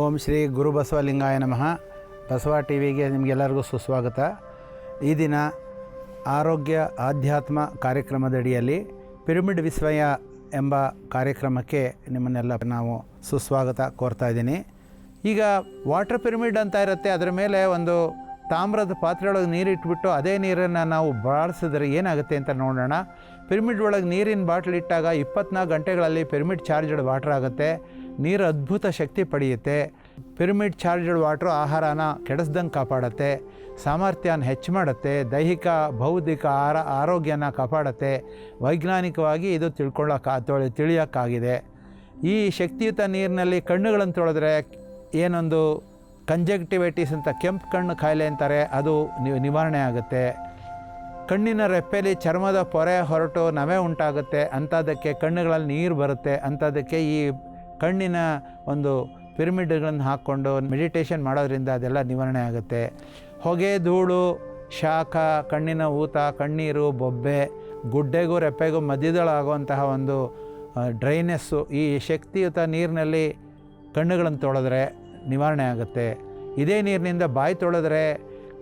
ಓಂ ಶ್ರೀ ಗುರು ಬಸವಲಿಂಗಾಯ ನಮಃ. ಬಸವ ಟಿ ವಿಗೆ ನಿಮಗೆಲ್ಲರಿಗೂ ಸುಸ್ವಾಗತ. ಈ ದಿನ ಆರೋಗ್ಯ ಆಧ್ಯಾತ್ಮ ಕಾರ್ಯಕ್ರಮದಡಿಯಲ್ಲಿ ಪಿರಮಿಡ್ ವಿಸ್ಮಯ ಎಂಬ ಕಾರ್ಯಕ್ರಮಕ್ಕೆ ನಿಮ್ಮನ್ನೆಲ್ಲ ನಾವು ಸುಸ್ವಾಗತ ಕೋರ್ತಾ ಇದ್ದೀನಿ. ಈಗ ವಾಟರ್ ಪಿರಮಿಡ್ ಅಂತ ಇರುತ್ತೆ, ಅದರ ಮೇಲೆ ಒಂದು ತಾಮ್ರದ ಪಾತ್ರೆಯೊಳಗೆ ನೀರು ಇಟ್ಬಿಟ್ಟು ಅದೇ ನೀರನ್ನು ನಾವು ಬಾಳಿಸಿದ್ರೆ ಏನಾಗುತ್ತೆ ಅಂತ ನೋಡೋಣ. ಪಿರಮಿಡ್ ಒಳಗೆ ನೀರಿನ ಬಾಟ್ಲ್ ಇಟ್ಟಾಗ ಇಪ್ಪತ್ನಾಲ್ಕು ಗಂಟೆಗಳಲ್ಲಿ ಪಿರಮಿಡ್ ಚಾರ್ಜ್ಡ್ ವಾಟರ್ ಆಗುತ್ತೆ. ನೀರು ಅದ್ಭುತ ಶಕ್ತಿ ಪಡೆಯುತ್ತೆ. ಪಿರಮಿಡ್ ಚಾರ್ಜ್ಡ್ ವಾಟ್ರು ಆಹಾರನ ಕೆಡಿಸ್ದಂಗೆ ಕಾಪಾಡುತ್ತೆ. ಸಾಮರ್ಥ್ಯನ ಹೆಚ್ಚು ಮಾಡುತ್ತೆ. ದೈಹಿಕ, ಬೌದ್ಧಿಕ ಆರ, ಆರೋಗ್ಯನ ಕಾಪಾಡುತ್ತೆ. ವೈಜ್ಞಾನಿಕವಾಗಿ ಇದು ತಿಳ್ಕೊಳ್ಳೋಕೆ ತೊಳೆ, ತಿಳಿಯೋಕ್ಕಾಗಿದೆ. ಈ ಶಕ್ತಿಯುತ ನೀರಿನಲ್ಲಿ ಕಣ್ಣುಗಳನ್ನು ತೊಳೆದ್ರೆ ಏನೊಂದು ಕಂಜಕ್ಟಿವೈಟಿಸ್ ಅಂತ ಕೆಂಪು ಕಣ್ಣು ಕಾಯಿಲೆ ಅಂತಾರೆ, ಅದು ನಿವಾರಣೆ ಆಗುತ್ತೆ. ಕಣ್ಣಿನ ರೆಪ್ಪೆಲಿ ಚರ್ಮದ ಪೊರೆ ಹೊರಟು ನವೆ ಉಂಟಾಗುತ್ತೆ. ಅಂಥದ್ದಕ್ಕೆ ಕಣ್ಣುಗಳಲ್ಲಿ ನೀರು ಬರುತ್ತೆ. ಅಂಥದ್ದಕ್ಕೆ ಈ ಕಣ್ಣಿನ ಒಂದು ಪಿರಮಿಡ್ಗಳನ್ನು ಹಾಕ್ಕೊಂಡು ಮೆಡಿಟೇಷನ್ ಮಾಡೋದ್ರಿಂದ ಅದೆಲ್ಲ ನಿವಾರಣೆ ಆಗುತ್ತೆ. ಹೊಗೆ, ಧೂಳು, ಶಾಖ, ಕಣ್ಣಿನ ಊತ, ಕಣ್ಣೀರು, ಬೊಬ್ಬೆ, ಗುಡ್ಡೆಗೂ ರೆಪ್ಪೆಗೂ ಮಧ್ಯದೊಳಾಗುವಂತಹ ಒಂದು ಡ್ರೈನೆಸ್ಸು ಈ ಶಕ್ತಿಯುತ ನೀರಿನಲ್ಲಿ ಕಣ್ಣುಗಳನ್ನು ತೊಳೆದ್ರೆ ನಿವಾರಣೆ ಆಗುತ್ತೆ. ಇದೇ ನೀರಿನಿಂದ ಬಾಯಿ ತೊಳೆದ್ರೆ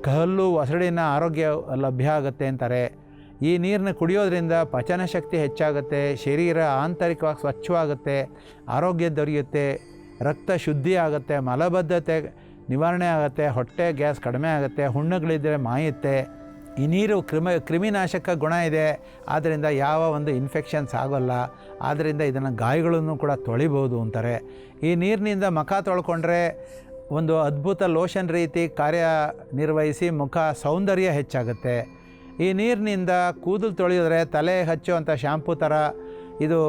ಕಲ್ಲು ಒಸಡಿನ ಆರೋಗ್ಯ ಲಭ್ಯ ಆಗುತ್ತೆ ಅಂತಾರೆ. ಈ ನೀರನ್ನ ಕುಡಿಯೋದ್ರಿಂದ ಪಚನ ಶಕ್ತಿ ಹೆಚ್ಚಾಗುತ್ತೆ, ಶರೀರ ಆಂತರಿಕವಾಗಿ ಸ್ವಚ್ಛವಾಗುತ್ತೆ, ಆರೋಗ್ಯ ದೊರೆಯುತ್ತೆ, ರಕ್ತ ಶುದ್ಧಿ ಆಗುತ್ತೆ ಮಲಬದ್ಧತೆ ನಿವಾರಣೆ ಆಗುತ್ತೆ, ಹೊಟ್ಟೆ ಗ್ಯಾಸ್ ಕಡಿಮೆ ಆಗುತ್ತೆ ಹುಣ್ಣುಗಳಿದ್ದರೆ ಮಾಯುತ್ತೆ. ಈ ನೀರು ಕ್ರಿಮ, ಕ್ರಿಮಿನಾಶಕ ಗುಣ ಇದೆ. ಆದ್ದರಿಂದ ಯಾವ ಒಂದು ಇನ್ಫೆಕ್ಷನ್ಸ್ ಆಗೋಲ್ಲ. ಆದ್ದರಿಂದ ಇದನ್ನು ಗಾಯಗಳನ್ನು ಕೂಡ ತೊಳಿಬೋದು ಅಂತಾರೆ. ಈ ನೀರಿನಿಂದ ಮುಖ ತೊಳ್ಕೊಂಡ್ರೆ ಒಂದು ಅದ್ಭುತ ಲೋಷನ್ ರೀತಿ ಕಾರ್ಯನಿರ್ವಹಿಸಿ ಮುಖ ಸೌಂದರ್ಯ ಹೆಚ್ಚಾಗುತ್ತೆ. ಈ ನೀರಿನಿಂದ ಕೂದಲು ತೊಳೆಯೋದ್ರೆ ತಲೆ ಹಚ್ಚುವಂಥ ಶಾಂಪೂ ಥರ, ಇದು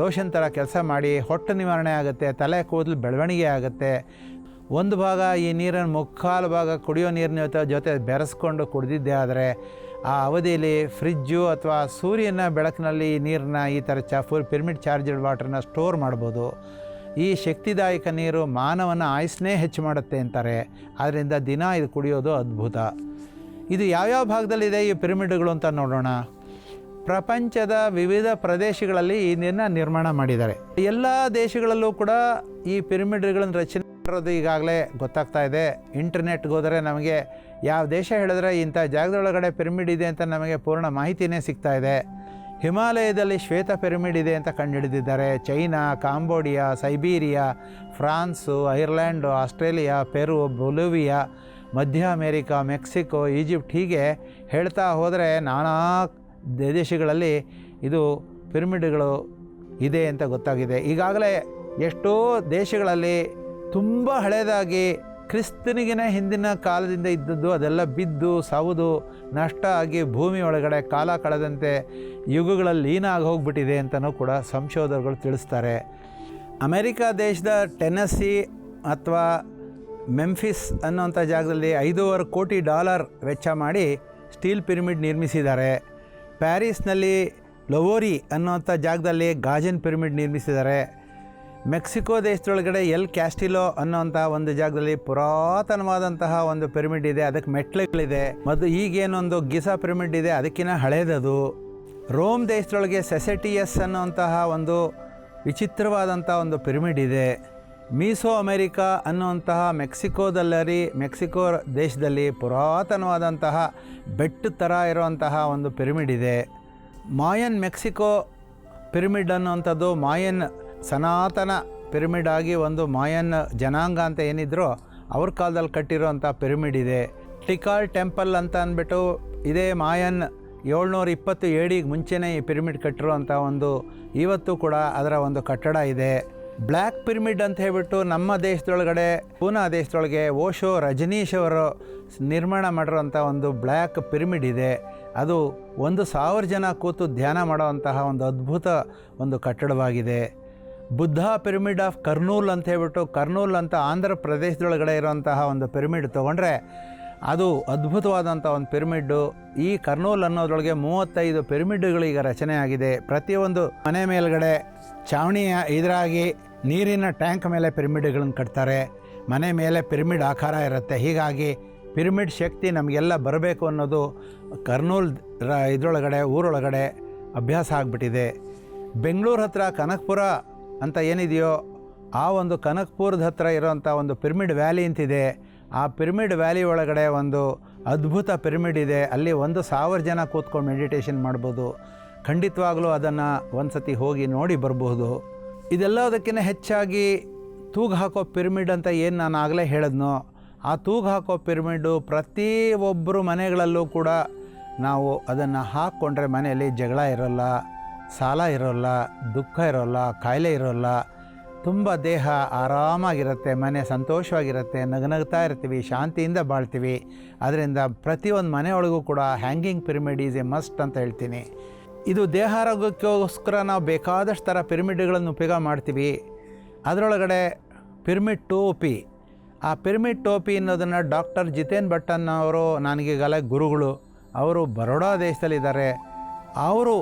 ಲೋಷನ್ ಥರ ಕೆಲಸ ಮಾಡಿ ಹೊಟ್ಟೆ ನಿವಾರಣೆ ಆಗುತ್ತೆ, ತಲೆ ಕೂದಲು ಬೆಳವಣಿಗೆ ಆಗುತ್ತೆ. ಒಂದು ಭಾಗ ಈ ನೀರನ್ನು ಮುಕ್ಕಾಲು ಭಾಗ ಕುಡಿಯೋ ನೀರಿನ ಜೊತೆ ಜೊತೆ ಬೆರೆಸ್ಕೊಂಡು ಕುಡಿದಿದ್ದೇ ಆದರೆ, ಆ ಅವಧಿಯಲ್ಲಿ ಫ್ರಿಜ್ಜು ಅಥವಾ ಸೂರ್ಯನ ಬೆಳಕಿನಲ್ಲಿ ಈ ನೀರನ್ನ ಈ ಥರ ಚ ಫುಲ್ ಪಿರಮಿಡ್ ಚಾರ್ಜಡ್ ವಾಟ್ರನ್ನ ಸ್ಟೋರ್ ಮಾಡ್ಬೋದು. ಈ ಶಕ್ತಿದಾಯಕ ನೀರು ಮಾನವನ ಆಯಸ್ಸನ್ನೇ ಹೆಚ್ಚು ಮಾಡುತ್ತೆ ಅಂತಾರೆ. ಆದ್ದರಿಂದ ದಿನ ಇದು ಕುಡಿಯೋದು ಅದ್ಭುತ. ಇದು ಯಾವ್ಯಾವ ಭಾಗದಲ್ಲಿದೆ ಈ ಪಿರಮಿಡ್ಗಳು ಅಂತ ನೋಡೋಣ. ಪ್ರಪಂಚದ ವಿವಿಧ ಪ್ರದೇಶಗಳಲ್ಲಿ ಇದನ್ನು ನಿರ್ಮಾಣ ಮಾಡಿದ್ದಾರೆ. ಎಲ್ಲ ದೇಶಗಳಲ್ಲೂ ಕೂಡ ಈ ಪಿರಮಿಡ್ಗಳನ್ನು ರಚನೆ ಮಾಡೋದು ಈಗಾಗಲೇ ಗೊತ್ತಾಗ್ತಾ ಇದೆ. ಇಂಟರ್ನೆಟ್ಗೆ ಹೋದರೆ ನಮಗೆ ಯಾವ ದೇಶ ಹೇಳಿದ್ರೆ ಇಂಥ ಜಾಗದೊಳಗಡೆ ಪಿರಮಿಡ್ ಇದೆ ಅಂತ ನಮಗೆ ಪೂರ್ಣ ಮಾಹಿತಿನೇ ಸಿಗ್ತಾ ಇದೆ. ಹಿಮಾಲಯದಲ್ಲಿ ಶ್ವೇತ ಪಿರಮಿಡ್ ಇದೆ ಅಂತ ಕಂಡುಹಿಡಿದಿದ್ದಾರೆ. China, Cambodia, Siberia, France Ireland Australia, Peru, Bolivia ಮಧ್ಯ ಅಮೇರಿಕಾ, ಮೆಕ್ಸಿಕೋ, ಈಜಿಪ್ಟ್ ಹೀಗೆ ಹೇಳ್ತಾ ಹೋದರೆ ನಾನಾ ದೇಶಗಳಲ್ಲಿ ಇದು ಪಿರಮಿಡ್ಗಳು ಇದೆ ಅಂತ ಗೊತ್ತಾಗಿದೆ. ಈಗಾಗಲೇ ಎಷ್ಟೋ ದೇಶಗಳಲ್ಲಿ ತುಂಬ ಹಳೆಯದಾಗಿ ಕ್ರಿಸ್ತನಿಗಿನ ಹಿಂದಿನ ಕಾಲದಿಂದ ಇದ್ದದ್ದು ಅದೆಲ್ಲ ಬಿದ್ದು ಸಾವುದು, ನಷ್ಟ ಆಗಿ ಭೂಮಿ ಒಳಗಡೆ ಕಾಲ ಕಳೆದಂತೆ ಯುಗಗಳಲ್ಲಿ ಲೀನ ಆಗಿ ಹೋಗ್ಬಿಟ್ಟಿದೆ ಅಂತಲೂ ಕೂಡ ಸಂಶೋಧಕರು ತಿಳಿಸ್ತಾರೆ. ಅಮೇರಿಕಾ ದೇಶದ ಟೆನಸಿ ಅಥವಾ ಮೆಂಫಿಸ್ ಅನ್ನೋಂಥ ಜಾಗದಲ್ಲಿ ಐದೂವರೆ ಕೋಟಿ ಡಾಲರ್ ವೆಚ್ಚ ಮಾಡಿ ಸ್ಟೀಲ್ ಪಿರಮಿಡ್ ನಿರ್ಮಿಸಿದ್ದಾರೆ. ಪ್ಯಾರಿಸ್ನಲ್ಲಿ ಲವೋರಿ ಅನ್ನೋಂಥ ಜಾಗದಲ್ಲಿ ಗಾಜನ್ ಪಿರಮಿಡ್ ನಿರ್ಮಿಸಿದ್ದಾರೆ. ಮೆಕ್ಸಿಕೋ ದೇಶದೊಳಗಡೆ ಎಲ್ ಕ್ಯಾಸ್ಟಿಲೋ ಅನ್ನೋಂಥ ಒಂದು ಜಾಗದಲ್ಲಿ ಪುರಾತನವಾದಂತಹ ಒಂದು ಪಿರಮಿಡ್ ಇದೆ. ಅದಕ್ಕೆ ಮೆಟ್ಲುಗಳಿದೆ. ಮತ್ತು ಈಗೇನೊಂದು ಗಿಸಾ ಪಿರಮಿಡ್ ಇದೆ. ಅದಕ್ಕಿಂತ ಹಳೇದದು. ರೋಮ್ ದೇಶದೊಳಗೆ ಸೆಸೆಟಿಯಸ್ ಅನ್ನೋಂತಹ ಒಂದು ವಿಚಿತ್ರವಾದಂಥ ಒಂದು ಪಿರಮಿಡ್ ಇದೆ. ಮೀಸೋ ಅಮೆರಿಕಾ ಅನ್ನುವಂತಹ ಮೆಕ್ಸಿಕೋದಲ್ಲರಿ, ಮೆಕ್ಸಿಕೋ ದೇಶದಲ್ಲಿ ಪುರಾತನವಾದಂತಹ ಬೆಟ್ಟ ಥರ ಇರುವಂತಹ ಒಂದು ಪಿರಮಿಡ್ ಇದೆ. ಮಾಯನ್ ಮೆಕ್ಸಿಕೋ ಪಿರಮಿಡ್ ಅನ್ನುವಂಥದ್ದು ಮಾಯನ್ ಸನಾತನ ಪಿರಮಿಡ್ ಆಗಿ ಒಂದು ಮಾಯನ್ ಜನಾಂಗ ಅಂತ ಏನಿದ್ರೋ ಅವ್ರ ಕಾಲದಲ್ಲಿ ಕಟ್ಟಿರೋಂಥ ಪಿರಮಿಡ್ ಇದೆ. ಟಿಕಾಲ್ ಟೆಂಪಲ್ ಅಂತ ಅಂದ್ಬಿಟ್ಟು ಇದೇ ಮಾಯನ್ ಏಳ್ನೂರ ಇಪ್ಪತ್ತು ಏಡಿಗೆ ಮುಂಚೆನೇ ಈ ಪಿರಮಿಡ್ ಕಟ್ಟಿರುವಂಥ ಒಂದು, ಇವತ್ತು ಕೂಡ ಅದರ ಒಂದು ಕಟ್ಟಡ ಇದೆ. ಬ್ಲ್ಯಾಕ್ ಪಿರಮಿಡ್ ಅಂತ ಹೇಳ್ಬಿಟ್ಟು ನಮ್ಮ ದೇಶದೊಳಗಡೆ, ಪೂನಾ ದೇಶದೊಳಗೆ ಓಶೋ ರಜನೀಶ್ ಅವರು ನಿರ್ಮಾಣ ಮಾಡಿರೋಂಥ ಒಂದು ಬ್ಲ್ಯಾಕ್ ಪಿರಮಿಡ್ ಇದೆ. ಅದು ಒಂದು ಸಾವಿರ ಜನ ಕೂತು ಧ್ಯಾನ ಮಾಡೋವಂತಹ ಒಂದು ಅದ್ಭುತ ಒಂದು ಕಟ್ಟಡವಾಗಿದೆ. ಬುದ್ಧ ಪಿರಮಿಡ್ ಆಫ್ ಕರ್ನೂಲ್ ಅಂತ ಹೇಳ್ಬಿಟ್ಟು ಕರ್ನೂಲ್ ಅಂತ ಆಂಧ್ರ ಪ್ರದೇಶದೊಳಗಡೆ ಇರುವಂತಹ ಒಂದು ಪಿರಮಿಡ್ ತೊಗೊಂಡ್ರೆ ಅದು ಅದ್ಭುತವಾದಂಥ ಒಂದು ಪಿರಮಿಡ್ಡು. ಈ ಕರ್ನೂಲ್ ಅನ್ನೋದ್ರೊಳಗೆ ಮೂವತ್ತೈದು ಪಿರಮಿಡ್ಗಳು ಈಗ ರಚನೆ ಆಗಿದೆ. ಪ್ರತಿಯೊಂದು ಮನೆ ಮೇಲ್ಗಡೆ ಚಾವಣಿಯ ಇದರಾಗಿ ನೀರಿನ ಟ್ಯಾಂಕ್ ಮೇಲೆ ಪಿರಮಿಡ್ಗಳನ್ನು ಕಟ್ತಾರೆ. ಮನೆ ಮೇಲೆ ಪಿರಮಿಡ್ ಆಕಾರ ಇರುತ್ತೆ. ಹೀಗಾಗಿ ಪಿರಮಿಡ್ ಶಕ್ತಿ ನಮಗೆಲ್ಲ ಬರಬೇಕು ಅನ್ನೋದು ಕರ್ನೂಲ್ ರ ಇದರೊಳಗಡೆ, ಊರೊಳಗಡೆ ಅಭ್ಯಾಸ ಆಗಿಬಿಟ್ಟಿದೆ. ಬೆಂಗಳೂರು ಹತ್ರ ಕನಕಪುರ ಅಂತ ಏನಿದೆಯೋ, ಆ ಒಂದು ಕನಕ್ಪುರದ ಹತ್ರ ಇರೋಂಥ ಒಂದು ಪಿರಮಿಡ್ ವ್ಯಾಲಿ ಅಂತಿದೆ. ಆ ಪಿರಮಿಡ್ ವ್ಯಾಲಿ ಒಳಗಡೆ ಒಂದು ಅದ್ಭುತ ಪಿರಮಿಡ್ ಇದೆ. ಅಲ್ಲಿ ಒಂದು ಸಾವಿರ ಜನ ಕೂತ್ಕೊಂಡು ಮೆಡಿಟೇಷನ್ ಮಾಡ್ಬೋದು. ಖಂಡಿತವಾಗಲೂ ಅದನ್ನು ಒಂದು ಸತಿ ಹೋಗಿ ನೋಡಿ ಬರಬಹುದು ಇದೆಲ್ಲದಕ್ಕಿಂತ ಹೆಚ್ಚಾಗಿ ತೂಗು ಹಾಕೋ ಪಿರಮಿಡ್ ಅಂತ ಏನು ನಾನು ಆಗಲೇ ಹೇಳಿದ್ನೋ, ಆ ತೂಗು ಹಾಕೋ ಪಿರಮಿಡ್ಡು ಪ್ರತಿ ಒಬ್ಬರು ಮನೆಗಳಲ್ಲೂ ಕೂಡ ನಾವು ಅದನ್ನು ಹಾಕ್ಕೊಂಡ್ರೆ ಮನೆಯಲ್ಲಿ ಜಗಳ ಇರೋಲ್ಲ, ಸಾಲ ಇರೋಲ್ಲ, ದುಃಖ ಇರೋಲ್ಲ, ಕಾಯಿಲೆ ಇರೋಲ್ಲ ತುಂಬ ದೇಹ ಆರಾಮಾಗಿರುತ್ತೆ, ಮನೆ ಸಂತೋಷವಾಗಿರುತ್ತೆ, ನಗನಗ್ತಾ ಇರ್ತೀವಿ, ಶಾಂತಿಯಿಂದ ಬಾಳ್ತೀವಿ. ಅದರಿಂದ ಪ್ರತಿಯೊಂದು ಮನೆಯೊಳಗೂ ಕೂಡ hanging pyramid is a must ಅಂತ ಹೇಳ್ತೀನಿ. ಇದು ದೇಹ ಆರೋಗ್ಯಕ್ಕೋಸ್ಕರ ನಾವು ಬೇಕಾದಷ್ಟು ಥರ ಪಿರಮಿಡ್ಗಳನ್ನು ಉಪಯೋಗ ಮಾಡ್ತೀವಿ. ಅದರೊಳಗಡೆ ಪಿರಮಿಡ್ ಟೋಪಿ. ಆ ಪಿರಮಿಡ್ ಟೋಪಿ ಅನ್ನೋದನ್ನು ಡಾಕ್ಟರ್ ಜಿತೇನ್ ಭಟ್ಟನ್ ಅವರು, ನನಗೀಗಲೇ ಗುರುಗಳು, ಅವರು ಬರೋಡಾ ದೇಶದಲ್ಲಿದ್ದಾರೆ. ಅವರು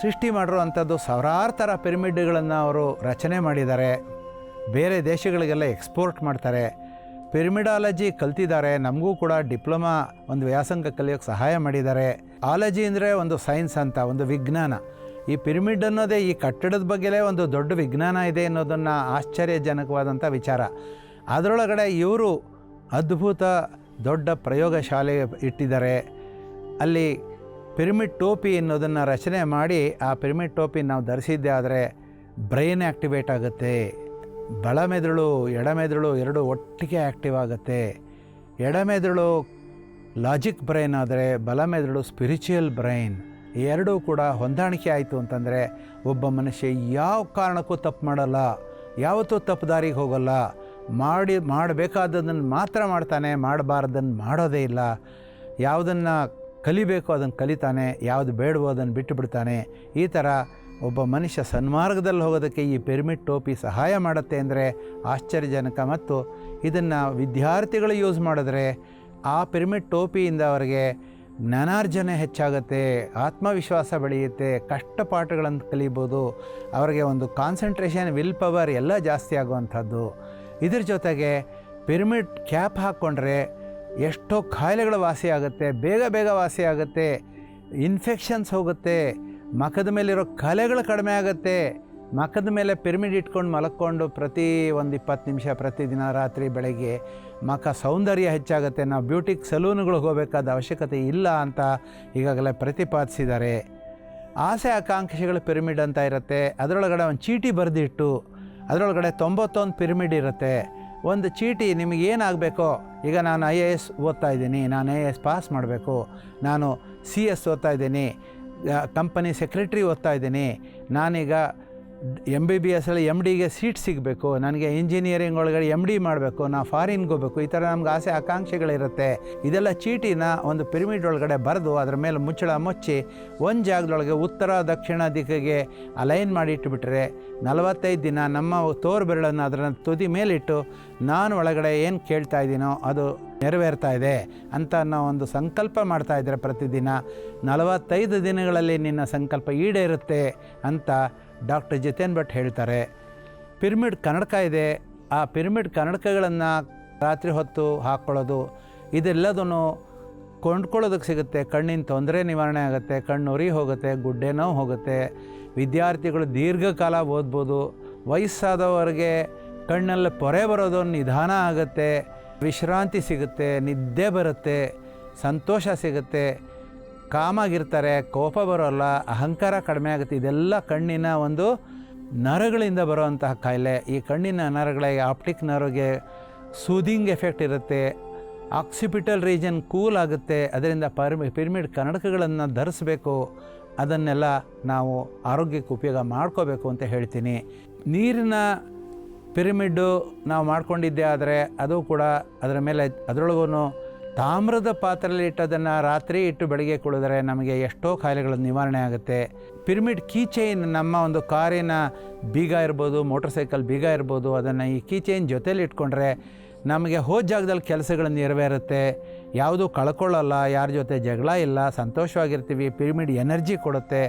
ಸೃಷ್ಟಿ ಮಾಡಿರುವಂಥದ್ದು ಸಾವಿರಾರು ಥರ ಪಿರಮಿಡ್ಗಳನ್ನು ಅವರು ರಚನೆ ಮಾಡಿದ್ದಾರೆ. ಬೇರೆ ದೇಶಗಳಿಗೆಲ್ಲ ಎಕ್ಸ್ಪೋರ್ಟ್ ಮಾಡ್ತಾರೆ. ಪಿರಮಿಡಾಲಜಿ ಕಲ್ತಿದ್ದಾರೆ. ನಮಗೂ ಕೂಡ ಡಿಪ್ಲೊಮಾ ಒಂದು ವ್ಯಾಸಂಗ ಕಲಿಯೋಕ್ಕೆ ಸಹಾಯ ಮಾಡಿದ್ದಾರೆ. ಆಲಜಿ ಅಂದರೆ ಒಂದು ಸೈನ್ಸ್ ಅಂತ, ಒಂದು ವಿಜ್ಞಾನ. ಈ ಪಿರಮಿಡ್ ಅನ್ನೋದೇ ಈ ಕಟ್ಟಡದ ಬಗ್ಗೆಲೇ ಒಂದು ದೊಡ್ಡ ವಿಜ್ಞಾನ ಇದೆ ಅನ್ನೋದನ್ನು ಆಶ್ಚರ್ಯಜನಕವಾದಂಥ ವಿಚಾರ. ಅದರೊಳಗಡೆ ಇವರು ಅದ್ಭುತ ದೊಡ್ಡ ಪ್ರಯೋಗಶಾಲೆ ಇಟ್ಟಿದ್ದಾರೆ. ಅಲ್ಲಿ ಪಿರಮಿಡ್ ಟೋಪಿ ಅನ್ನೋದನ್ನು ರಚನೆ ಮಾಡಿ ಆ ಪಿರಮಿಡ್ ಟೋಪಿ ನಾವು ಧರಿಸಿದ್ದೆ ಆದರೆ ಬ್ರೈನ್ ಆ್ಯಕ್ಟಿವೇಟ್ ಆಗುತ್ತೆ. ಬಲಮೆದುಳು ಎಡಮೆದುಳು ಎರಡು ಒಟ್ಟಿಗೆ ಆ್ಯಕ್ಟಿವ್ ಆಗುತ್ತೆ. ಎಡಮೆದುಳು ಲಾಜಿಕ್ ಬ್ರೈನ್ ಆದರೆ ಬಲಮೆದುಳು ಸ್ಪಿರಿಚುವಲ್ ಬ್ರೈನ್ ಎರಡೂ ಕೂಡ ಹೊಂದಾಣಿಕೆ ಆಯಿತು ಅಂತಂದರೆ ಒಬ್ಬ ಮನುಷ್ಯ ಯಾವ ಕಾರಣಕ್ಕೂ ತಪ್ಪು ಮಾಡಲ್ಲ. ಯಾವತ್ತೂ ತಪ್ಪು ದಾರಿಗೆ ಹೋಗಲ್ಲ. ಮಾಡಿ ಮಾಡಬೇಕಾದದನ್ನು ಮಾತ್ರ ಮಾಡ್ತಾನೆ ಮಾಡಬಾರ್ದನ್ನು ಮಾಡೋದೇ ಇಲ್ಲ. ಯಾವುದನ್ನು ಕಲಿಬೇಕು, ಅದನ್ನು ಕಲಿತಾನೆ, ಯಾವುದು ಬೇಡವೋ ಅದನ್ನು ಬಿಟ್ಟು ಬಿಡ್ತಾನೆ ಈ ಥರ ಒಬ್ಬ ಮನುಷ್ಯ ಸನ್ಮಾರ್ಗದಲ್ಲಿ ಹೋಗೋದಕ್ಕೆ ಈ ಪಿರಮಿಡ್ ಟೋಪಿ ಸಹಾಯ ಮಾಡುತ್ತೆ ಅಂದರೆ ಆಶ್ಚರ್ಯಜನಕ. ಮತ್ತು ಇದನ್ನು ವಿದ್ಯಾರ್ಥಿಗಳು ಯೂಸ್ ಮಾಡಿದ್ರೆ ಆ ಪಿರಮಿಡ್ ಟೋಪಿಯಿಂದ ಅವರಿಗೆ ಜ್ಞಾನಾರ್ಜನೆ ಹೆಚ್ಚಾಗುತ್ತೆ, ಆತ್ಮವಿಶ್ವಾಸ ಬೆಳೆಯುತ್ತೆ ಕಷ್ಟಪಾಠಗಳನ್ನು ಕಲಿಬೋದು, ಅವರಿಗೆ ಒಂದು ಕಾನ್ಸಂಟ್ರೇಷನ್, ವಿಲ್ ಪವರ್ ಎಲ್ಲ ಜಾಸ್ತಿ ಆಗುವಂಥದ್ದು. ಇದ್ರ ಜೊತೆಗೆ ಪಿರಮಿಡ್ ಕ್ಯಾಪ್ ಹಾಕ್ಕೊಂಡ್ರೆ ಎಷ್ಟೋ ಕಾಯಿಲೆಗಳು ವಾಸಿಯಾಗುತ್ತೆ, ಬೇಗ ಬೇಗ ವಾಸಿಯಾಗುತ್ತೆ ಇನ್ಫೆಕ್ಷನ್ಸ್ ಹೋಗುತ್ತೆ ಮಖದ ಮೇಲಿರೋ ಕಲೆಗಳು ಕಡಿಮೆ ಆಗುತ್ತೆ. ಮಖದ ಮೇಲೆ ಪಿರಮಿಡ್ ಇಟ್ಕೊಂಡು ಮಲಕ್ಕೊಂಡು ಪ್ರತಿ ಒಂದು ಇಪ್ಪತ್ತು ನಿಮಿಷ ಪ್ರತಿದಿನ ರಾತ್ರಿ ಬೆಳಗ್ಗೆ ಮಖ ಸೌಂದರ್ಯ ಹೆಚ್ಚಾಗುತ್ತೆ. ನಾವು ಬ್ಯೂಟಿಕ್ ಸಲೂನ್ಗಳಿಗೆ ಹೋಗಬೇಕಾದ ಅವಶ್ಯಕತೆ ಇಲ್ಲ ಅಂತ ಈಗಾಗಲೇ ಪ್ರತಿಪಾದಿಸಿದ್ದಾರೆ. ಆಸೆ ಆಕಾಂಕ್ಷೆಗಳು ಪಿರಮಿಡ್ ಅಂತ ಇರುತ್ತೆ. ಅದರೊಳಗಡೆ ಒಂದು ಚೀಟಿ ಬರೆದಿಟ್ಟು, ಅದರೊಳಗಡೆ ತೊಂಬತ್ತೊಂದು ಪಿರಮಿಡ್ ಇರುತ್ತೆ. ಒಂದು ಚೀಟಿ ನಿಮಗೆ ಏನಾಗಬೇಕೋ, ಈಗ ನಾನು ಐ ಎ ಎಸ್ ಓದ್ತಾ ಇದ್ದೀನಿ, ನಾನು ಐ ಎ ಎಸ್ ಪಾಸ್ ಮಾಡಬೇಕು, ನಾನು ಸಿ ಎಸ್ ಓದ್ತಾ ಇದ್ದೀನಿ ಕಂಪನಿ ಸೆಕ್ರೆಟ್ರಿ ಓದ್ತಾ ಇದ್ದೀನಿ, ನಾನೀಗ ಎಂ ಬಿ ಬಿ ಎಸ್ಸಲ್ಲಿ ಎಂ ಡಿಗೆ ಸೀಟ್ ಸಿಗಬೇಕು, ನನಗೆ ಇಂಜಿನಿಯರಿಂಗ್ ಒಳಗಡೆ ಎಂ ಡಿ ಮಾಡಬೇಕು ನಾನು ಫಾರಿನ್ಗೆ ಹೋಗಬೇಕು ಈ ಥರ ನಮ್ಗೆ ಆಸೆ ಆಕಾಂಕ್ಷೆಗಳಿರುತ್ತೆ. ಇದೆಲ್ಲ ಚೀಟಿನ ಒಂದು ಪಿರಿಮಿಡ್ ಒಳಗಡೆ ಬರೆದು ಅದರ ಮೇಲೆ ಮುಚ್ಚಳ ಮುಚ್ಚಿ ಒಂದು ಜಾಗದೊಳಗೆ ಉತ್ತರ, ದಕ್ಷಿಣ ದಿಕ್ಕಿಗೆ ಅಲೈನ್ ಮಾಡಿ ಇಟ್ಟುಬಿಟ್ರೆ ನಲವತ್ತೈದು ದಿನ ನಮ್ಮ ತೋರು ಬೆರಳನ್ನು ಅದರ ತುದಿ ಮೇಲಿಟ್ಟು ನಾನು ಒಳಗಡೆ ಏನು ಕೇಳ್ತಾ ಇದ್ದೀನೋ ಅದು ನೆರವೇರ್ತಾ ಇದೆ ಅಂತ ನಾವು ಒಂದು ಸಂಕಲ್ಪ ಮಾಡ್ತಾ ಇದ್ದರೆ ಪ್ರತಿದಿನ ನಲವತ್ತೈದು ದಿನಗಳಲ್ಲಿ ನಿನ್ನ ಸಂಕಲ್ಪ ಈಡೇರುತ್ತೆ ಅಂತ ಡಾಕ್ಟರ್ ಜಿತೇನ್ ಭಟ್ ಹೇಳ್ತಾರೆ. ಪಿರಮಿಡ್ ಕನ್ನಡಕ ಇದೆ. ಆ ಪಿರಮಿಡ್ ಕನ್ನಡಕಗಳನ್ನು ರಾತ್ರಿ ಹೊತ್ತು ಹಾಕ್ಕೊಳ್ಳೋದು ಇದೆಲ್ಲದೂ ಕೊಂಡ್ಕೊಳ್ಳೋದಕ್ಕೆ ಸಿಗುತ್ತೆ. ಕಣ್ಣಿನ ತೊಂದರೆ ನಿವಾರಣೆ ಆಗುತ್ತೆ, ಕಣ್ಣು ಉರಿ ಹೋಗುತ್ತೆ, ಗುಡ್ಡೆ ನೋವು ಹೋಗುತ್ತೆ. ವಿದ್ಯಾರ್ಥಿಗಳು ದೀರ್ಘಕಾಲ ಓದ್ಬೋದು. ವಯಸ್ಸಾದವರಿಗೆ ಕಣ್ಣಲ್ಲಿ ಪೊರೆ ಬರೋದು ನಿಧಾನ ಆಗುತ್ತೆ. ವಿಶ್ರಾಂತಿ ಸಿಗುತ್ತೆ, ನಿದ್ದೆ ಬರುತ್ತೆ, ಸಂತೋಷ ಸಿಗುತ್ತೆ. ಕಾಮಾಗಿರ್ತಾರೆ, ಕೋಪ ಬರೋಲ್ಲ, ಅಹಂಕಾರ ಕಡಿಮೆ ಆಗುತ್ತೆ. ಇದೆಲ್ಲ ಕಣ್ಣಿನ ಒಂದು ನರಗಳಿಂದ ಬರುವಂತಹ ಕಾಯಿಲೆ. ಈ ಕಣ್ಣಿನ ನರಗಳಿಗೆ ಆಪ್ಟಿಕ್ ನರಗೆ ಸೂದಿಂಗ್ ಎಫೆಕ್ಟ್ ಇರುತ್ತೆ. ಆಕ್ಸಿಪಿಟಲ್ ರೀಜನ್ ಕೂಲ್ ಆಗುತ್ತೆ. ಅದರಿಂದ ಪರ್ಮಿ, ಪಿರಮಿಡ್ ಕನ್ನಡಕಗಳನ್ನು ಧರಿಸಬೇಕು. ಅದನ್ನೆಲ್ಲ ನಾವು ಆರೋಗ್ಯಕ್ಕೆ ಉಪಯೋಗ ಮಾಡ್ಕೋಬೇಕು ಅಂತ ಹೇಳ್ತೀನಿ. ನೀರಿನ ಪಿರಮಿಡ್ಡು ನಾವು ಮಾಡ್ಕೊಂಡಿದ್ದೆ ಆದರೆ ಅದು ಕೂಡ ಅದರ ಮೇಲೆ ಅದರೊಳಗೂ ತಾಮ್ರದ ಪಾತ್ರೆಯಲ್ಲಿ ಇಟ್ಟದನ್ನು ರಾತ್ರಿ ಇಟ್ಟು ಬೆಳಗ್ಗೆ ಕುಡಿದ್ರೆ ನಮಗೆ ಎಷ್ಟೋ ಕಾಯಿಲೆಗಳು ನಿವಾರಣೆ ಆಗುತ್ತೆ. ಪಿರಮಿಡ್ ಕೀಚೈನ್ ನಮ್ಮ ಒಂದು ಕಾರಿನ ಬೀಗ ಇರ್ಬೋದು ಮೋಟರ್ ಸೈಕಲ್ ಬೀಗ ಇರ್ಬೋದು, ಅದನ್ನು ಈ ಕೀಚೈನ್ ಜೊತೇಲಿ ಇಟ್ಕೊಂಡ್ರೆ ನಮಗೆ ಹೋದ ಜಾಗದಲ್ಲಿ ಕೆಲಸಗಳು ನೆರವೇರುತ್ತೆ. ಯಾವುದೂ ಕಳ್ಕೊಳ್ಳಲ್ಲ, ಯಾರ ಜೊತೆ ಜಗಳ ಇಲ್ಲ, ಸಂತೋಷವಾಗಿರ್ತೀವಿ ಪಿರಮಿಡ್ ಎನರ್ಜಿ ಕೊಡುತ್ತೆ,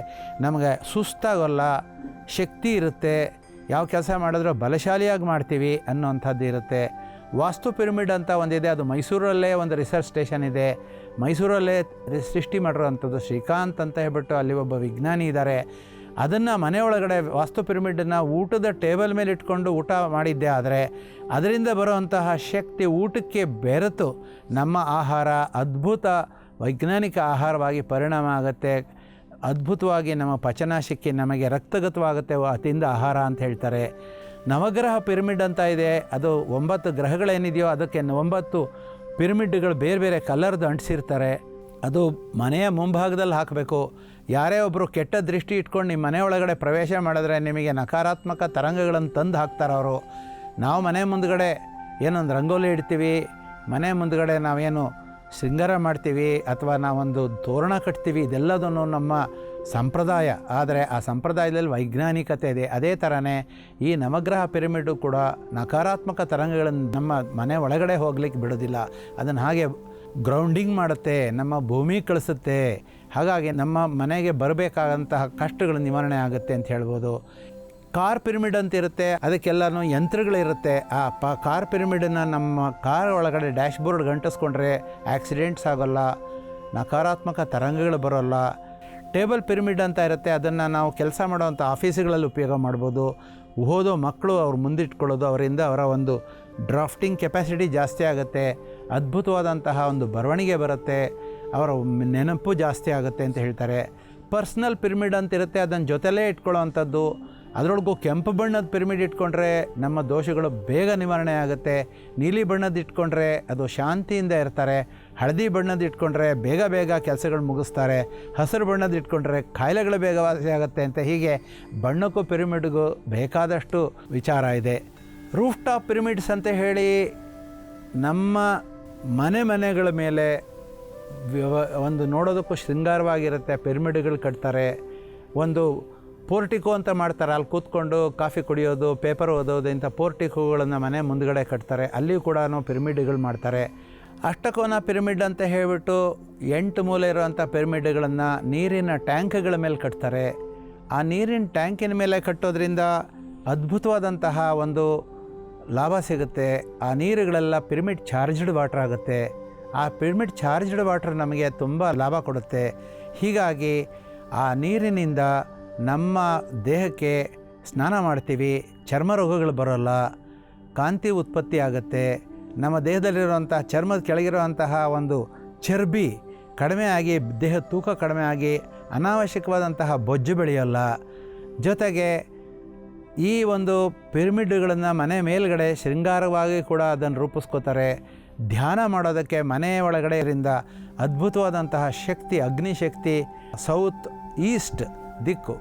ನಮಗೆ ಸುಸ್ತಾಗಲ್ಲ, ಶಕ್ತಿ ಇರುತ್ತೆ, ಯಾವ ಕೆಲಸ ಮಾಡಿದ್ರೂ ಬಲಶಾಲಿಯಾಗಿ ಮಾಡ್ತೀವಿ ಅನ್ನೋವಂಥದ್ದು ಇರುತ್ತೆ ವಾಸ್ತು ಪಿರಮಿಡ್ ಅಂತ ಒಂದಿದೆ, ಅದು ಮೈಸೂರಲ್ಲೇ ಒಂದು ರಿಸರ್ಚ್ ಸ್ಟೇಷನ್ ಇದೆ. ಮೈಸೂರಲ್ಲೇ ಸೃಷ್ಟಿ ಮಾಡಿರೋವಂಥದ್ದು ಶ್ರೀಕಾಂತ್ ಅಂತ ಹೇಳ್ಬಿಟ್ಟು ಅಲ್ಲಿ ಒಬ್ಬ ವಿಜ್ಞಾನಿ ಇದ್ದಾರೆ. ಅದನ್ನು ಮನೆ ಒಳಗಡೆ ವಾಸ್ತು ಪಿರಮಿಡನ್ನು ಊಟದ ಟೇಬಲ್ ಮೇಲೆ ಇಟ್ಕೊಂಡು ಊಟ ಮಾಡಿದ್ದೆ ಆದರೆ, ಅದರಿಂದ ಬರುವಂತಹ ಶಕ್ತಿ ಊಟಕ್ಕೆ ಬೆರೆತು ನಮ್ಮ ಆಹಾರ ಅದ್ಭುತ ವೈಜ್ಞಾನಿಕ ಆಹಾರವಾಗಿ ಪರಿಣಾಮ ಆಗುತ್ತೆ. ಅದ್ಭುತವಾಗಿ ನಮ್ಮ ಪಚನಾಶಕ್ಕೆ ನಮಗೆ ರಕ್ತಗತವಾಗುತ್ತೆ, ಅತಿಂದ ಆಹಾರ ಅಂತ ಹೇಳ್ತಾರೆ. ನವಗ್ರಹ ಪಿರಮಿಡ್ ಅಂತ ಇದೆ. ಅದು ಒಂಬತ್ತು ಗ್ರಹಗಳೇನಿದೆಯೋ ಅದಕ್ಕೆ ಒಂಬತ್ತು ಪಿರಮಿಡ್ಗಳು ಬೇರೆ ಬೇರೆ ಕಲರ್ದು ಅಂಟಿಸಿರ್ತಾರೆ. ಅದು ಮನೆಯ ಮುಂಭಾಗದಲ್ಲಿ ಹಾಕಬೇಕು. ಯಾರೇ ಒಬ್ಬರು ಕೆಟ್ಟ ದೃಷ್ಟಿ ಇಟ್ಕೊಂಡು ನಿಮ್ಮ ಮನೆ ಒಳಗಡೆ ಪ್ರವೇಶ ಮಾಡಿದ್ರೆ ನಿಮಗೆ ನಕಾರಾತ್ಮಕ ತರಂಗಗಳನ್ನು ತಂದು ಹಾಕ್ತಾರೆ ಅವರು. ನಾವು ಮನೆ ಮುಂದ್ಗಡೆ ಏನೊಂದು ರಂಗೋಲಿ ಇಡ್ತೀವಿ, ಮನೆ ಮುಂದ್ಗಡೆ ನಾವೇನು ಶೃಂಗಾರ ಮಾಡ್ತೀವಿ ಅಥವಾ ನಾವೊಂದು ತೋರಣ ಕಟ್ತೀವಿ, ಇದೆಲ್ಲದನ್ನು ನಮ್ಮ ಸಂಪ್ರದಾಯ. ಆದರೆ ಆ ಸಂಪ್ರದಾಯದಲ್ಲಿ ವೈಜ್ಞಾನಿಕತೆ ಇದೆ. ಅದೇ ಥರನೇ ಈ ನವಗ್ರಹ ಪಿರಮಿಡು ಕೂಡ ನಕಾರಾತ್ಮಕ ತರಂಗಗಳನ್ನು ನಮ್ಮ ಮನೆ ಒಳಗಡೆ ಹೋಗಲಿಕ್ಕೆ ಬಿಡೋದಿಲ್ಲ. ಅದನ್ನು ಹಾಗೆ ಗ್ರೌಂಡಿಂಗ್ ಮಾಡುತ್ತೆ, ನಮ್ಮ ಭೂಮಿ ಕಳಿಸುತ್ತೆ. ಹಾಗಾಗಿ ನಮ್ಮ ಮನೆಗೆ ಬರಬೇಕಾದಂತಹ ಕಷ್ಟಗಳು ನಿವಾರಣೆ ಆಗುತ್ತೆ ಅಂತ ಹೇಳ್ಬೋದು. ಕಾರ್ ಪಿರಮಿಡ್ ಅಂತ ಇರುತ್ತೆ, ಅದಕ್ಕೆಲ್ಲನೂ ಯಂತ್ರಗಳಿರುತ್ತೆ ಆ ಪ ಕಾರ್ ಪಿರಮಿಡನ್ನು ನಮ್ಮ ಕಾರ್ ಒಳಗಡೆ ಡ್ಯಾಶ್ಬೋರ್ಡ್ ಗಂಟಿಸ್ಕೊಂಡ್ರೆ ಆಕ್ಸಿಡೆಂಟ್ಸ್ ಆಗೋಲ್ಲ, ನಕಾರಾತ್ಮಕ ತರಂಗಗಳು ಬರೋಲ್ಲ. ಟೇಬಲ್ ಪಿರಮಿಡ್ ಅಂತ ಇರುತ್ತೆ, ಅದನ್ನು ನಾವು ಕೆಲಸ ಮಾಡುವಂಥ ಆಫೀಸ್ಗಳಲ್ಲಿ ಉಪಯೋಗ ಮಾಡ್ಬೋದು. ಓದೋ ಮಕ್ಕಳು ಅವ್ರು ಮುಂದಿಟ್ಕೊಳ್ಳೋದು ಅವರಿಂದ ಅವರ ಒಂದು ಡ್ರಾಫ್ಟಿಂಗ್ ಕೆಪಾಸಿಟಿ ಜಾಸ್ತಿ ಆಗುತ್ತೆ, ಅದ್ಭುತವಾದಂತಹ ಒಂದು ಬರವಣಿಗೆ ಬರುತ್ತೆ, ಅವರ ನೆನಪು ಜಾಸ್ತಿ ಆಗುತ್ತೆ ಅಂತ ಹೇಳ್ತಾರೆ. ಪರ್ಸ್ನಲ್ ಪಿರಮಿಡ್ ಅಂತ ಇರುತ್ತೆ, ಅದನ್ನು ಜೊತೆಲೇ ಇಟ್ಕೊಳ್ಳೋವಂಥದ್ದು. ಅದರೊಳಗೂ ಕೆಂಪು ಬಣ್ಣದ ಪಿರಮಿಡ್ ಇಟ್ಕೊಂಡ್ರೆ ನಮ್ಮ ದೋಷಗಳು ಬೇಗ ನಿವಾರಣೆ ಆಗುತ್ತೆ. ನೀಲಿ ಬಣ್ಣದ ಇಟ್ಕೊಂಡ್ರೆ ಅದು ಶಾಂತಿಯಿಂದ ಇರ್ತಾರೆ. ಹಳದಿ ಬಣ್ಣದ ಇಟ್ಕೊಂಡ್ರೆ ಬೇಗ ಬೇಗ ಕೆಲಸಗಳು ಮುಗಿಸ್ತಾರೆ, ಹಸಿರು ಬಣ್ಣದ ಇಟ್ಕೊಂಡ್ರೆ ಕಾಯಿಲೆಗಳು ಬೇಗ ವಾಸಿ ಆಗುತ್ತೆ ಅಂತ ಹೀಗೆ ಬಣ್ಣಕ್ಕೂ ಪಿರಮಿಡ್ಗೂ ಬೇಕಾದಷ್ಟು ವಿಚಾರ ಇದೆ. ರೂಫ್ ಟಾಪ್ ಪಿರಮಿಡ್ಸ್ ಅಂತ ಹೇಳಿ ನಮ್ಮ ಮನೆ ಮನೆಗಳ ಮೇಲೆ ಒಂದು ನೋಡೋದಕ್ಕೂ ಶೃಂಗಾರವಾಗಿರುತ್ತೆ, ಪಿರಮಿಡ್ಗಳು ಕಟ್ತಾರೆ. ಒಂದು ಪೋರ್ಟಿಕೋ ಅಂತ ಮಾಡ್ತಾರೆ, ಅಲ್ಲಿ ಕೂತ್ಕೊಂಡು ಕಾಫಿ ಕುಡಿಯೋದು, ಪೇಪರ್ ಓದೋದು ಇಂಥ ಪೋರ್ಟಿಕೋಗಳನ್ನು ಮನೆ ಮುಂದ್ಗಡೆ ಕಟ್ತಾರೆ. ಅಲ್ಲಿಯೂ ಕೂಡ ಪಿರಮಿಡ್ಗಳು ಮಾಡ್ತಾರೆ. ಅಷ್ಟಕೋನ ಪಿರಮಿಡ್ ಅಂತ ಹೇಳಿಬಿಟ್ಟು ಎಂಟು ಮೂಲೆ ಇರುವಂಥ ಪಿರಮಿಡ್ಗಳನ್ನು ನೀರಿನ ಟ್ಯಾಂಕ್ಗಳ ಮೇಲೆ ಕಟ್ತಾರೆ. ಆ ನೀರಿನ ಟ್ಯಾಂಕಿನ ಮೇಲೆ ಕಟ್ಟೋದ್ರಿಂದ ಅದ್ಭುತವಾದಂತಹ ಒಂದು ಲಾಭ ಸಿಗುತ್ತೆ. ಆ ನೀರುಗಳೆಲ್ಲ ಪಿರಮಿಡ್ ಚಾರ್ಜ್ಡ್ ವಾಟರ್ ಆಗುತ್ತೆ. ಆ ಪಿರಮಿಡ್ ಚಾರ್ಜ್ಡ್ ವಾಟರ್ ನಮಗೆ ತುಂಬ ಲಾಭ ಕೊಡುತ್ತೆ. ಹೀಗಾಗಿ ಆ ನೀರಿನಿಂದ ನಮ್ಮ ದೇಹಕ್ಕೆ ಸ್ನಾನ ಮಾಡ್ತೀವಿ. ಚರ್ಮ ರೋಗಗಳು ಬರೋಲ್ಲ. ಕಾಂತಿ ಉತ್ಪತ್ತಿ ಆಗುತ್ತೆ ನಮ್ಮ ದೇಹದಲ್ಲಿರುವಂತಹ ಚರ್ಮದ ಕೆಳಗಿರುವಂತಹ ಒಂದು ಚರ್ಬಿ ಕಡಿಮೆ ಆಗಿ ದೇಹದ ತೂಕ ಕಡಿಮೆ ಆಗಿ, ಅನಾವಶ್ಯಕವಾದಂತಹ ಬೊಜ್ಜು ಬೆಳೆಯಲ್ಲ. ಜೊತೆಗೆ ಈ ಒಂದು ಪಿರಮಿಡ್ಗಳನ್ನು ಮನೆ ಮೇಲುಗಡೆ ಶೃಂಗಾರವಾಗಿ ಕೂಡ ಅದನ್ನು ರೂಪಿಸ್ಕೋತಾರೆ. ಧ್ಯಾನ ಮಾಡೋದಕ್ಕೆ ಮನೆ ಒಳಗಡೆ ಇದರಿಂದ ಅದ್ಭುತವಾದಂತಹ ಶಕ್ತಿ ಅಗ್ನಿಶಕ್ತಿ ಸೌತ್ ಈಸ್ಟ್ ದಿಕ್ಕು,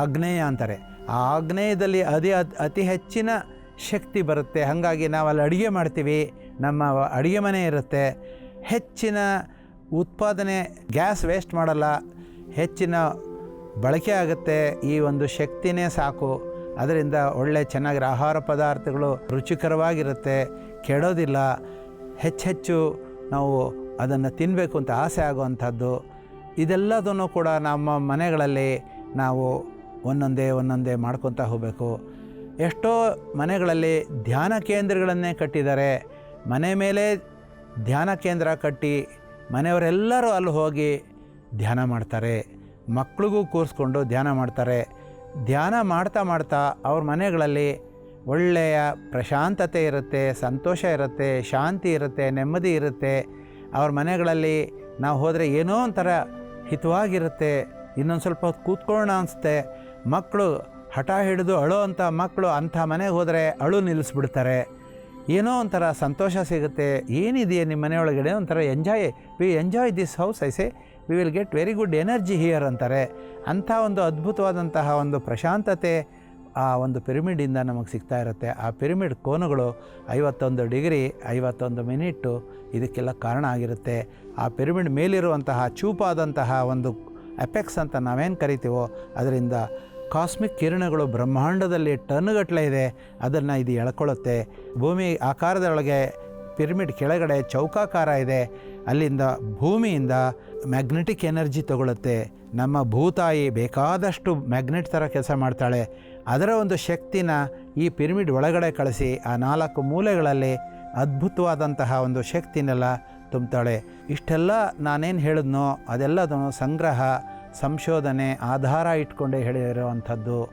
ಆಗ್ನೇಯ ಅಂತಾರೆ. ಆ ಆಗ್ನೇಯದಲ್ಲಿ ಅದೇ ಅತಿ ಹೆಚ್ಚಿನ ಶಕ್ತಿ ಬರುತ್ತೆ. ಹಾಗಾಗಿ ನಾವು ಅಲ್ಲಿ ಅಡುಗೆ ಮಾಡ್ತೀವಿ. ನಮ್ಮ ಅಡುಗೆ ಮನೆ ಇರುತ್ತೆ. ಹೆಚ್ಚಿನ ಉತ್ಪಾದನೆ ಗ್ಯಾಸ್ ವೇಸ್ಟ್ ಮಾಡಲ್ಲ. ಹೆಚ್ಚಿನ ಬಳಕೆ ಆಗುತ್ತೆ. ಈ ಒಂದು ಶಕ್ತಿನೇ ಸಾಕು. ಅದರಿಂದ ಒಳ್ಳೆ ಚೆನ್ನಾಗಿರೋ ಆಹಾರ ಪದಾರ್ಥಗಳು ರುಚಿಕರವಾಗಿರುತ್ತೆ. ಕೆಡೋದಿಲ್ಲ. ಹೆಚ್ಚೆಚ್ಚು ನಾವು ಅದನ್ನು ತಿನ್ನಬೇಕು ಅಂತ ಆಸೆ ಆಗುವಂಥದ್ದು. ಇದೆಲ್ಲದನ್ನು ಕೂಡ ನಮ್ಮ ಮನೆಗಳಲ್ಲಿ ನಾವು ಒಂದೊಂದೇ ಒಂದೊಂದೇ ಮಾಡ್ಕೊತಾ ಹೋಗಬೇಕು. ಎಷ್ಟೋ ಮನೆಗಳಲ್ಲಿ ಧ್ಯಾನ ಕೇಂದ್ರಗಳನ್ನೇ ಕಟ್ಟಿದ್ದಾರೆ. ಮನೆ ಮೇಲೆ ಧ್ಯಾನ ಕೇಂದ್ರ ಕಟ್ಟಿ ಮನೆಯವರೆಲ್ಲರೂ ಅಲ್ಲಿ ಹೋಗಿ ಧ್ಯಾನ ಮಾಡ್ತಾರೆ. ಮಕ್ಳಿಗೂ ಕೂರಿಸ್ಕೊಂಡು ಧ್ಯಾನ ಮಾಡ್ತಾರೆ. ಧ್ಯಾನ ಮಾಡ್ತಾ ಮಾಡ್ತಾ ಅವ್ರ ಮನೆಗಳಲ್ಲಿ ಒಳ್ಳೆಯ ಪ್ರಶಾಂತತೆ ಇರುತ್ತೆ, ಸಂತೋಷ ಇರುತ್ತೆ, ಶಾಂತಿ ಇರುತ್ತೆ, ನೆಮ್ಮದಿ ಇರುತ್ತೆ. ಅವ್ರ ಮನೆಗಳಲ್ಲಿ ನಾವು ಹೋದರೆ ಏನೋ ಒಂಥರ ಹಿತವಾಗಿರುತ್ತೆ. ಇನ್ನೊಂದು ಸ್ವಲ್ಪ ಹೊತ್ತು ಕೂತ್ಕೊಳ್ಳೋಣ ಅನಿಸುತ್ತೆ. ಮಕ್ಕಳು ಹಠ ಹಿಡಿದು ಅಳೋ ಅಂತ ಮಕ್ಕಳು ಅಂಥ ಮನೆಗೆ ಹೋದರೆ ಅಳು ನಿಲ್ಲಿಸ್ಬಿಡ್ತಾರೆ. ಏನೋ ಒಂಥರ ಸಂತೋಷ ಸಿಗುತ್ತೆ. ಏನಿದೆಯಾ ನಿಮ್ಮ ಮನೆಯೊಳಗಡೆ ಒಂಥರ enjoy, we enjoy this house as we will get very good energy here ಅಂತಾರೆ. ಅಂಥ ಒಂದು ಅದ್ಭುತವಾದಂತಹ ಒಂದು ಪ್ರಶಾಂತತೆ ಆ ಒಂದು ಪಿರಮಿಡಿಂದ ನಮಗೆ ಸಿಗ್ತಾ ಇರುತ್ತೆ. ಆ ಪಿರಮಿಡ್ ಕೋನಗಳು ಐವತ್ತೊಂದು ಡಿಗ್ರಿ, ಐವತ್ತೊಂದು ಮಿನಿಟ್ಟು ಇದಕ್ಕೆಲ್ಲ ಕಾರಣ ಆಗಿರುತ್ತೆ. ಆ ಪಿರಮಿಡ್ ಮೇಲಿರುವಂತಹ ಚೂಪಾದಂತಹ ಒಂದು ಎಪೆಕ್ಸ್ ಅಂತ ನಾವೇನು ಕರಿತೀವೋ ಅದರಿಂದ ಕಾಸ್ಮಿಕ್ ಕಿರಣಗಳು ಬ್ರಹ್ಮಾಂಡದಲ್ಲಿ ಟನ್ಗಟ್ಟಲೆ ಇದೆ. ಅದನ್ನು ಇದು ಎಳ್ಕೊಳ್ಳುತ್ತೆ. ಭೂಮಿ ಆಕಾರದೊಳಗೆ ಪಿರಮಿಡ್ ಕೆಳಗಡೆ ಚೌಕಾಕಾರ ಇದೆ. ಅಲ್ಲಿಂದ ಭೂಮಿಯಿಂದ ಮ್ಯಾಗ್ನೆಟಿಕ್ ಎನರ್ಜಿ ತಗೊಳುತ್ತೆ ನಮ್ಮ ಭೂತಾಯಿ ಬೇಕಾದಷ್ಟು ಮ್ಯಾಗ್ನೆಟ್ ಥರ ಕೆಲಸ ಮಾಡ್ತಾಳೆ. ಅದರ ಒಂದು ಶಕ್ತಿನ ಈ ಪಿರಮಿಡ್ ಒಳಗಡೆ ಕಳಿಸಿ ಆ ನಾಲ್ಕು ಮೂಲೆಗಳಲ್ಲಿ ಅದ್ಭುತವಾದಂತಹ ಒಂದು ಶಕ್ತಿನೆಲ್ಲ ತುಂಬ್ತಾಳೆ. ಇಷ್ಟೆಲ್ಲ ನಾನೇನು ಹೇಳಿದ್ನೋ ಅದೆಲ್ಲದನ್ನು ಸಂಗ್ರಹ ಸಂಶೋಧನೆ ಆಧಾರ ಇಟ್ಕೊಂಡೇ ಹೇಳಿರುವಂಥದ್ದು.